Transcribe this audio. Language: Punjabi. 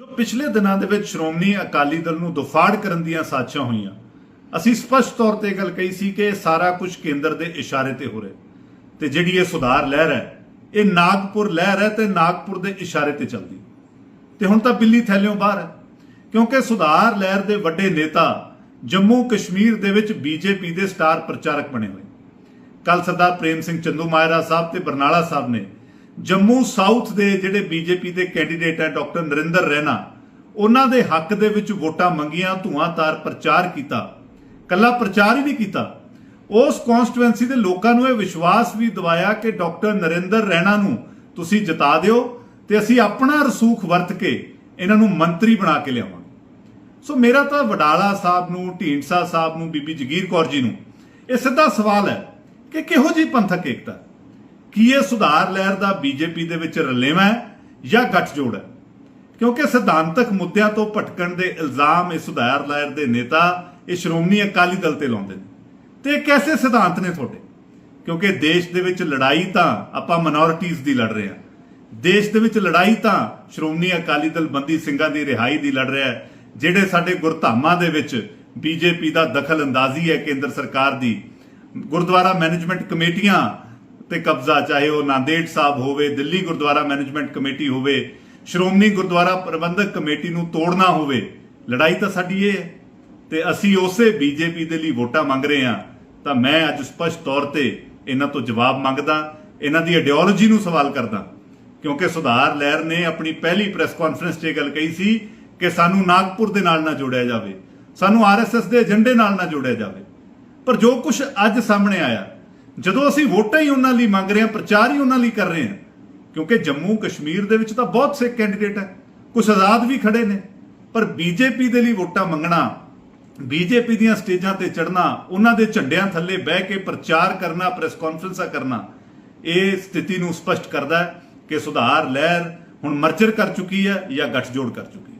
ਜੋ ਪਿਛਲੇ ਦਿਨਾਂ ਦੇ ਵਿੱਚ ਸ਼੍ਰੋਮਣੀ ਅਕਾਲੀ ਦਲ ਨੂੰ ਦੁਫਾੜ ਕਰਨ ਦੀਆਂ ਸਾਜ਼ਿਸ਼ਾਂ ਹੋਈਆਂ, ਅਸੀਂ ਸਪਸ਼ਟ ਤੌਰ ਤੇ ਗੱਲ ਕਹੀ ਸੀ ਕਿ ਇਹ ਸਾਰਾ ਕੁਝ ਕੇਂਦਰ ਦੇ ਇਸ਼ਾਰੇ ਤੇ ਹੋ ਰਿਹਾ ਤੇ ਜਿਹੜੀ ਇਹ ਸੁਧਾਰ ਲਹਿਰ ਹੈ, ਇਹ ਨਾਗਪੁਰ ਲਹਿਰ ਹੈ ਤੇ ਨਾਗਪੁਰ ਦੇ ਇਸ਼ਾਰੇ ਤੇ ਚੱਲਦੀ ਤੇ ਹੁਣ ਤਾਂ ਬਿੱਲੀ ਥੈਲਿਓਂ ਬਾਹਰ ਹੈ, ਕਿਉਂਕਿ ਸੁਧਾਰ ਲਹਿਰ ਦੇ ਵੱਡੇ ਨੇਤਾ ਜੰਮੂ ਕਸ਼ਮੀਰ ਦੇ ਵਿੱਚ ਬੀਜੇਪੀ ਦੇ ਸਟਾਰ ਪ੍ਰਚਾਰਕ ਬਣੇ ਹੋਏ। ਕੱਲ ਸਰਦਾਰ ਪ੍ਰੇਮ ਸਿੰਘ ਚੰਦੂ ਮਾਇਰਾ ਸਾਹਿਬ ਤੇ ਬਰਨਾਲਾ ਸਾਹਿਬ ਨੇ ਜੰਮੂ ਸਾਊਥ ਦੇ ਜਿਹੜੇ ਬੀਜੇਪੀ ਦੇ ਕੈਂਡੀਡੇਟ ਹੈ ਡਾਕਟਰ ਨਰਿੰਦਰ ਰੈਣਾ, ਉਹਨਾਂ ਦੇ ਹੱਕ ਦੇ ਵਿੱਚ ਵੋਟਾਂ ਮੰਗੀਆਂ ਧੂਆਂਤਾਰ ਪ੍ਰਚਾਰ ਕੀਤਾ, ਕੱਲਾ ਪ੍ਰਚਾਰ ਹੀ ਨਹੀਂ ਕੀਤਾ। ਉਸ ਕਨਸਟੀਟੂਐਂਸੀ ਦੇ ਲੋਕਾਂ ਨੂੰ ਇਹ ਵਿਸ਼ਵਾਸ ਵੀ ਦਿਵਾਇਆ ਕਿ ਡਾਕਟਰ ਨਰਿੰਦਰ ਰੈਣਾ ਨੂੰ ਤੁਸੀਂ ਜਿਤਾ ਦਿਓ ਤੇ ਅਸੀਂ ਆਪਣਾ ਰਸੂਖ ਵਰਤ ਕੇ ਇਹਨਾਂ ਨੂੰ ਮੰਤਰੀ ਬਣਾ ਕੇ ਲਿਆਵਾਂਗੇ। ਸੋ ਮੇਰਾ ਤਾਂ ਵਡਾਲਾ ਸਾਹਿਬ ਨੂੰ, ਢੀਂਡਸਾ ਸਾਹਿਬ ਨੂੰ, ਬੀਬੀ ਜਗੀਰ ਕੌਰ ਜੀ ਨੂੰ ਇਹ ਸਿੱਧਾ ਸਵਾਲ ਹੈ ਕਿ ਕਿਹੋ ਜੀ ਪੰਥਕ ਏਕਤਾ? ਕੀ ਇਹ ਸੁਧਾਰ ਲਹਿਰ ਦਾ ਬੀਜੇਪੀ ਦੇ ਵਿੱਚ ਰਲੇਵਾਂ ਹੈ ਜਾਂ ਗੱਠਜੋੜ ਹੈ? ਕਿਉਂਕਿ ਸਿਧਾਂਤਕ ਮੁੱਦਿਆਂ ਤੋਂ ਭਟਕਣ ਦੇ ਇਲਜ਼ਾਮ ਇਹ ਸੁਧਾਰ ਲਹਿਰ ਦੇ ਨੇਤਾ, ਇਹ ਸ਼੍ਰੋਮਣੀ ਅਕਾਲੀ ਦਲ ਤੇ ਲਾਉਂਦੇ ਨੇ। ਤੇ ਕੈਸੇ ਸਿਧਾਂਤ ਨੇ ਤੁਹਾਡੇ? ਕਿਉਂਕਿ ਦੇਸ਼ ਦੇ ਵਿੱਚ ਲੜਾਈ ਤਾਂ ਆਪਾਂ ਮਿਨੋਰਿਟੀਜ਼ ਦੀ ਲੜ ਰਹੇ ਹਾਂ। ਦੇਸ਼ ਦੇ ਵਿੱਚ ਲੜਾਈ ਤਾਂ ਸ਼੍ਰੋਮਣੀ ਅਕਾਲੀ ਦਲ ਬੰਦੀ ਸਿੰਘਾਂ ਦੀ ਰਿਹਾਈ ਦੀ ਲੜ ਰਿਹਾ ਹੈ, ਜਿਹੜੇ ਸਾਡੇ ਗੁਰਧਾਮਾਂ ਦੇ ਵਿੱਚ ਬੀਜੇਪੀ ਦਾ ਦਖਲ ਅੰਦਾਜ਼ੀ ਹੈ, ਕੇਂਦਰ ਸਰਕਾਰ ਦੀ। ਗੁਰਦੁਆਰਾ ਮੈਨੇਜਮੈਂਟ ਕਮੇਟੀਆਂ ਤੇ ਕਬਜ਼ਾ, ਚਾਹੇ ਉਹ ਨਾਂਦੇੜ ਸਾਹਿਬ ਹੋਵੇ, ਦਿੱਲੀ ਗੁਰਦੁਆਰਾ ਮੈਨੇਜਮੈਂਟ ਕਮੇਟੀ ਹੋਵੇ, ਸ਼੍ਰੋਮਣੀ ਗੁਰਦੁਆਰਾ ਪ੍ਰਬੰਧਕ ਕਮੇਟੀ ਨੂੰ ਤੋੜਨਾ ਹੋਵੇ, ਲੜਾਈ ਤਾਂ ਸਾਡੀ ਇਹ ਹੈ। ਤੇ ਅਸੀਂ ਉਸੇ ਬੀਜੇਪੀ ਦੇ ਲਈ ਵੋਟਾਂ ਮੰਗ ਰਹੇ ਹਾਂ। ਤਾਂ ਮੈਂ ਅੱਜ ਸਪਸ਼ਟ ਤੌਰ ਤੇ ਇਹਨਾਂ ਤੋਂ ਜਵਾਬ ਮੰਗਦਾ, ਇਹਨਾਂ ਦੀ ਆਈਡੀਓਲੋਜੀ ਨੂੰ ਸਵਾਲ ਕਰਦਾ। ਕਿਉਂਕਿ ਸੁਧਾਰ ਲਹਿਰ ਨੇ ਆਪਣੀ ਪਹਿਲੀ ਪ੍ਰੈਸ ਕਾਨਫਰੰਸ 'ਚ ਇਹ ਗੱਲ ਕਹੀ ਸੀ ਕਿ ਸਾਨੂੰ ਨਾਗਪੁਰ ਦੇ ਨਾਲ ਨਾ ਜੋੜਿਆ ਜਾਵੇ, ਸਾਨੂੰ ਆਰਐਸਐਸ ਦੇ ਏਜੰਡੇ ਨਾਲ ਨਾ ਜੋੜਿਆ ਜਾਵੇ। ਪਰ ਜੋ ਕੁਝ ਅੱਜ ਸਾਹਮਣੇ ਆਇਆ ਜਦੋਂ ਅਸੀਂ ਵੋਟਾਂ ਹੀ ਉਹਨਾਂ ਲਈ ਮੰਗ ਰਹੇ ਹਾਂ, ਪ੍ਰਚਾਰ ਹੀ ਉਹਨਾਂ ਲਈ ਕਰ ਰਹੇ ਹਾਂ, ਕਿਉਂਕਿ ਜੰਮੂ ਕਸ਼ਮੀਰ ਦੇ ਵਿੱਚ ਤਾਂ ਬਹੁਤ ਸੇ ਕੈਂਡੀਡੇਟ ਹੈ। ਕੁਝ ਆਜ਼ਾਦ ਵੀ ਖੜੇ ਨੇ, ਪਰ ਬੀਜੇਪੀ ਦੇ ਲਈ ਵੋਟਾਂ ਮੰਗਣਾ, ਬੀਜੇਪੀ ਦੀਆਂ ਸਟੇਜਾਂ ਤੇ ਚੜਨਾ ਉਹਨਾਂ ਦੇ ਝੰਡਿਆਂ ਥੱਲੇ ਬਹਿ ਕੇ ਪ੍ਰਚਾਰ ਕਰਨਾ ਪ੍ਰੈਸ ਕਾਨਫਰੰਸਾਂ ਕਰਨਾ, ਇਹ ਸਥਿਤੀ ਨੂੰ ਸਪਸ਼ਟ ਕਰਦਾ ਹੈ ਕਿ ਸੁਧਾਰ, ਲਹਿਰ ਹੁਣ ਮਰਜਰ ਕਰ ਚੁੱਕੀ ਹੈ ਜਾਂ ਗੱਠਜੋੜ ਕਰ ਚੁੱਕੀ ਹੈ।